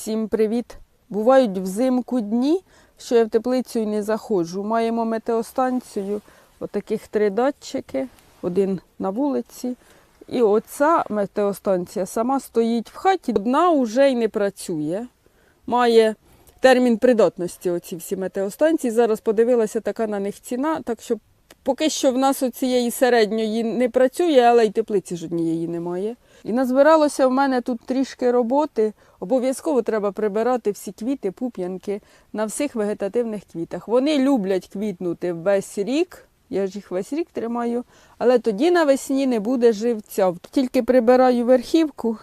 Всім привіт! Бувають взимку дні, що я в теплицю й не заходжу. Маємо метеостанцію, отаких три датчики, один на вулиці. І оця метеостанція сама стоїть в хаті, одна вже й не працює. Має термін придатності оці всі метеостанції. Зараз подивилася така на них ціна, так що поки що в нас оцієї середньої не працює, але й теплиці ж однієї немає. І назбиралося в мене тут трішки роботи. Обов'язково треба прибирати всі квіти, пуп'янки на всіх вегетативних квітах. Вони люблять квітнути весь рік. Я ж їх весь рік тримаю, але тоді навесні не буде живця. Тільки прибираю верхівку,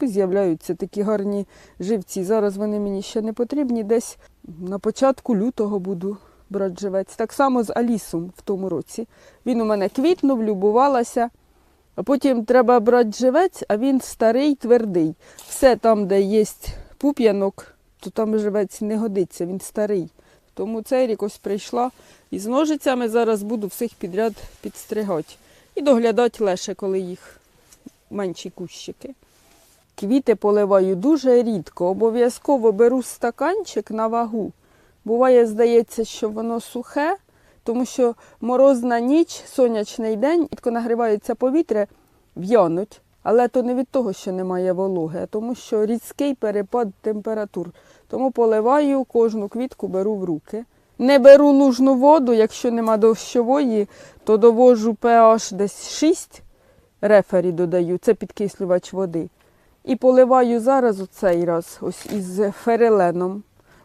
і з'являються такі гарні живці. Зараз вони мені ще не потрібні. Десь на початку лютого буду брати. Так само з Алісом в тому році. Він у мене квітнув, любувалася. А потім треба брати живець, а він старий, твердий. Все там, де є пуп'янок, то там живець не годиться, він старий. Тому цей рік ось прийшла і з ножицями зараз буду всіх підряд підстригати. І доглядати лише, коли їх менші кущики. Квіти поливаю дуже рідко. Обов'язково беру стаканчик на вагу. Буває, здається, що воно сухе, тому що морозна ніч, сонячний день, рідко нагрівається повітря, в'януть. Але то не від того, що немає вологи, а тому що різкий перепад температур. Тому поливаю кожну квітку беру в руки. Не беру лужну воду, якщо нема дощової, то довожу pH десь 6 рефері додаю, це підкислювач води. І поливаю зараз цей раз ось із фереленом.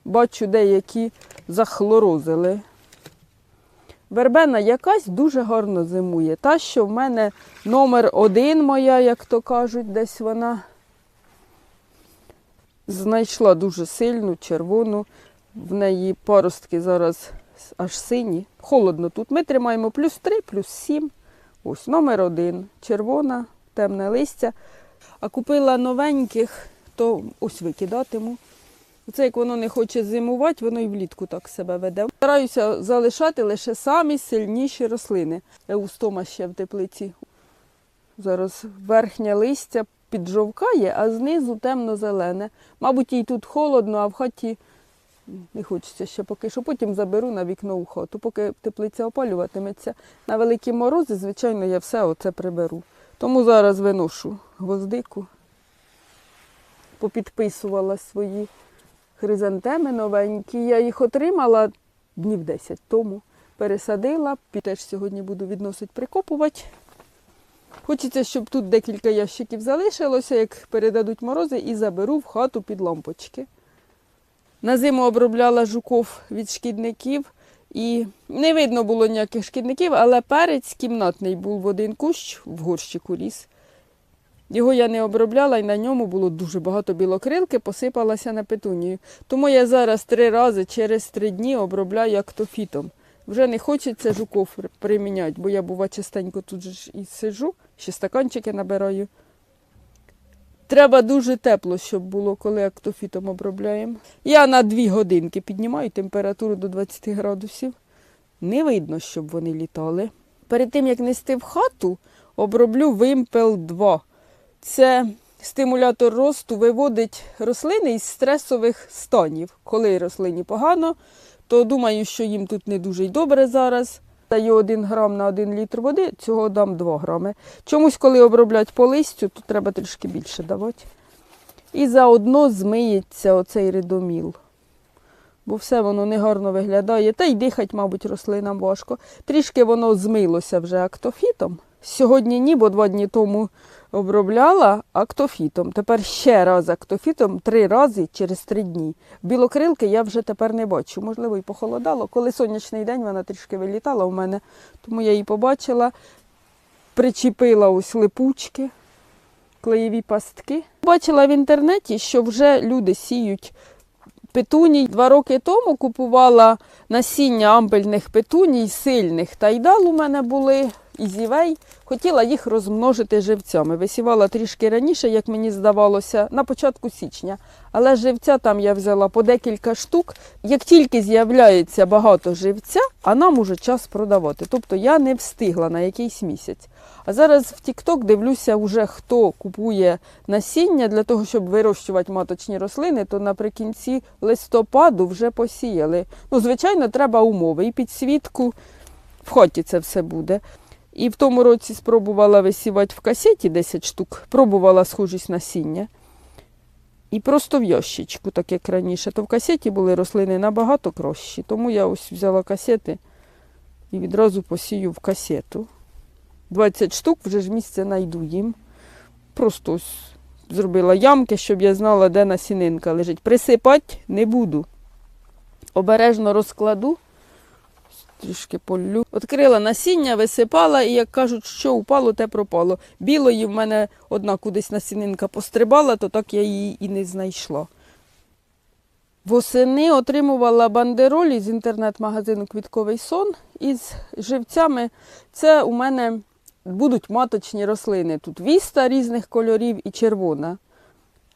Бачу, деякі захлорозили. Вербена якась дуже гарно зимує. Та, що в мене номер один моя, як то кажуть, десь вона знайшла дуже сильну, червону. В неї паростки зараз аж сині. Холодно тут. Ми тримаємо плюс 3, плюс 7. Ось номер один. Червона, темне листя. А купила новеньких, то ось викидатиму. Оце як воно не хоче зимувати, воно і влітку так себе веде. Стараюся залишати лише самі сильніші рослини. Еустома ще в теплиці. Зараз верхнє листя піджовкає, а знизу темно-зелене. Мабуть, їй тут холодно, а в хаті не хочеться ще поки що. Потім заберу на вікно у хату. Поки теплиця опалюватиметься. На великі морози, звичайно, я все оце приберу. Тому зараз виношу гвоздику. Попідписувала свої хризантеми новенькі. Я їх отримала днів 10 тому. Пересадила, теж сьогодні буду відносити прикопувати. Хочеться, щоб тут декілька ящиків залишилося, як передадуть морози, і заберу в хату під лампочки. На зиму обробляла жуков від шкідників. І не видно було ніяких шкідників, але перець кімнатний був в один кущ в горщику ріс. Його я не обробляла і на ньому було дуже багато білокрилки, посипалася на петунію. Тому я зараз три рази через три дні обробляю актофітом. Вже не хочеться жуков приміняти, бо я бува частенько тут ж і сиджу, ще стаканчики набираю. Треба дуже тепло, щоб було, коли актофітом обробляємо. Я на дві годинки піднімаю температуру до 20 градусів. Не видно, щоб вони літали. Перед тим, як нести в хату, оброблю вимпел 2. Це стимулятор росту виводить рослини із стресових станів. Коли рослині погано, то думаю, що їм тут не дуже й добре зараз. Даю 1 грам на 1 літр води, цього дам 2 грами. Чомусь, коли оброблять по листю, то треба трішки більше давати. І заодно змиється оцей ридоміл. Бо все воно негарно виглядає. Та й дихати, мабуть, рослинам важко. Трішки воно змилося вже актофітом. Сьогодні ні, бо два дні тому обробляла актофітом. Тепер ще раз актофітом три рази через три дні. Білокрилки я вже тепер не бачу. Можливо, і похолодало. Коли сонячний день вона трішки вилітала у мене, тому я її побачила, причепила ось липучки, клеєві пастки. Бачила в інтернеті, що вже люди сіють петуній. Два роки тому купувала насіння ампельних петуній, сильних тайдал у мене були. І зівей. Хотіла їх розмножити живцями. Висівала трішки раніше, як мені здавалося, на початку січня. Але живця там я взяла по декілька штук. Як тільки з'являється багато живця, а нам уже час продавати. Тобто я не встигла на якийсь місяць. А зараз в TikTok дивлюся, вже хто купує насіння для того, щоб вирощувати маточні рослини, то наприкінці листопаду вже посіяли. Ну, звичайно, треба умови. І підсвітку в хаті це все буде. І в тому році спробувала висівати в касеті 10 штук, пробувала схожість насіння. І просто в ящичку, так як раніше. То в касеті були рослини набагато кращі. Тому я ось взяла касети і відразу посію в касету. 20 штук вже ж місце знайду їм. Просто ось зробила ямки, щоб я знала, де насінинка лежить. Присипати не буду. Обережно розкладу, трішки полю. Открила насіння, висипала, і як кажуть, що упало, те пропало. Білої в мене одна кудись насінинка пострибала, то так я її і не знайшла. Восени отримувала бандеролі з інтернет-магазину Квітковий сон із живцями. Це у мене будуть маточні рослини. Тут віста різних кольорів і червона.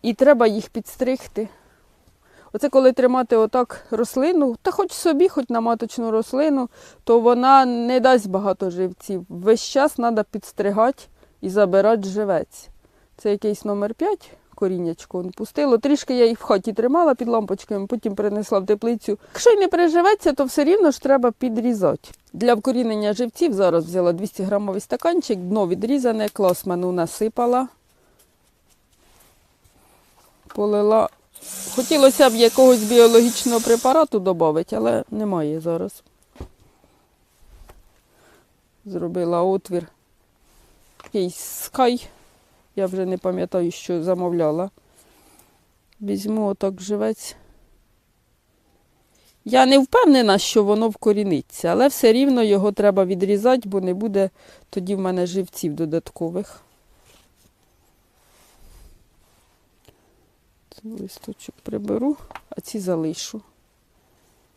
І треба їх підстригти. Оце коли тримати отак рослину, та хоч собі, хоч на маточну рослину, то вона не дасть багато живців. Весь час треба підстригати і забирати живець. Це якийсь номер 5 коріннячко пустило. Трішки я їх в хаті тримала під лампочками, потім принесла в теплицю. Якщо й не переживеться, то все рівно ж треба підрізати. Для вкорінення живців зараз взяла 200 грамовий стаканчик, дно відрізане, класману насипала, полила. Хотілося б якогось біологічного препарату додати, але немає зараз. Зробила отвір. Якийсь скай. Я вже не пам'ятаю, що замовляла. Візьму отак живець. Я не впевнена, що воно вкоріниться, але все рівно його треба відрізати, бо не буде тоді в мене живців додаткових. Листочок приберу, а ці залишу.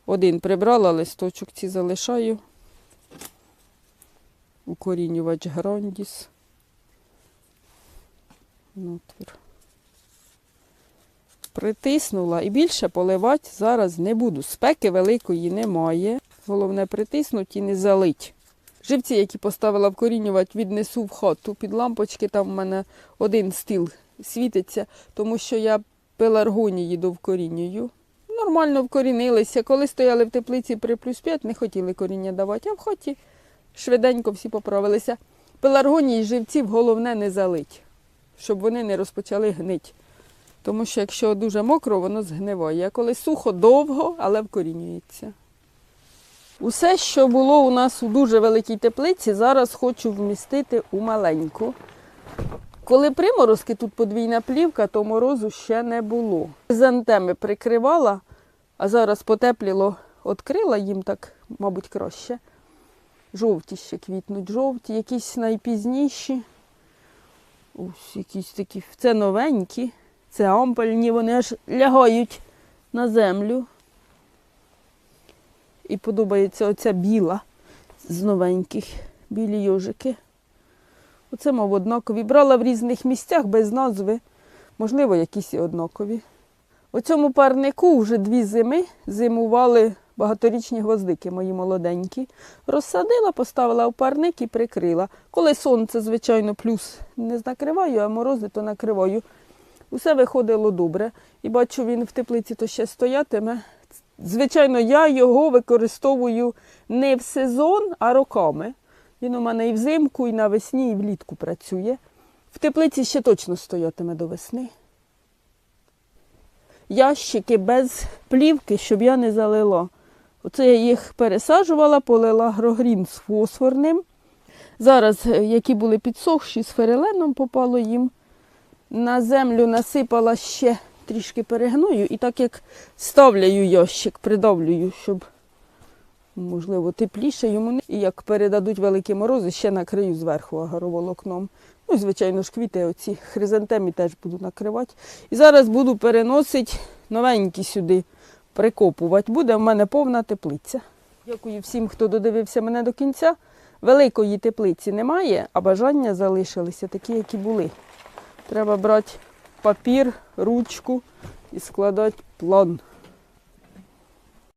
Один прибрала листочок, ці залишаю. Укорінювач грандіс. Отвір. Притиснула і більше поливати зараз не буду. Спеки великої немає. Головне притиснути і не залить. Живці, які поставила вкорінювати, віднесу в хату під лампочки. Там в мене один стіл світиться, тому що я пеларгонії довкорінюю. Нормально вкорінилися. Коли стояли в теплиці при плюс 5, не хотіли коріння давати, а в хаті швиденько всі поправилися. Пеларгонії живців головне не залить, щоб вони не розпочали гнить. Тому що якщо дуже мокро, воно згниває. А коли сухо, довго, але вкорінюється. Усе, що було у нас у дуже великій теплиці, зараз хочу вмістити у маленьку. Коли приморозки, тут подвійна плівка, то морозу ще не було. Зантеми прикривала, а зараз потепліло, відкрила їм так, мабуть, краще. Жовті ще квітнуть, жовті, якісь найпізніші. Ось якісь такі. Це новенькі, це ампельні, вони аж лягають на землю. І подобається оця біла з новеньких, білі йожики. Оце, мов, однакові. Брала в різних місцях без назви, можливо, якісь і однакові. У цьому парнику вже дві зими зимували багаторічні гвоздики мої молоденькі. Розсадила, поставила в парник і прикрила. Коли сонце, звичайно, плюс не накриваю, а морози, то накриваю. Усе виходило добре. І бачу, він в теплиці то ще стоятиме. Звичайно, я його використовую не в сезон, а роками. Він у мене і взимку, і навесні, і влітку працює. В теплиці ще точно стоятиме до весни. Ящики без плівки, щоб я не залила. Оце я їх пересаджувала, полила грогрін з фосфорним. Зараз, е, які були підсохші, з фереленом попало їм. На землю насипала ще трішки перегною і так як ставляю ящик, придавлюю, щоб можливо, тепліше йому. І як передадуть великі морози, ще накрию зверху агароволокном. Ну і, звичайно ж, квіти оці хризантемі теж буду накривати. І зараз буду переносити новенькі сюди, прикопувати. Буде в мене повна теплиця. Дякую всім, хто додивився мене до кінця. великої теплиці немає, а бажання залишилися такі, які були. Треба брати папір, ручку і складати план.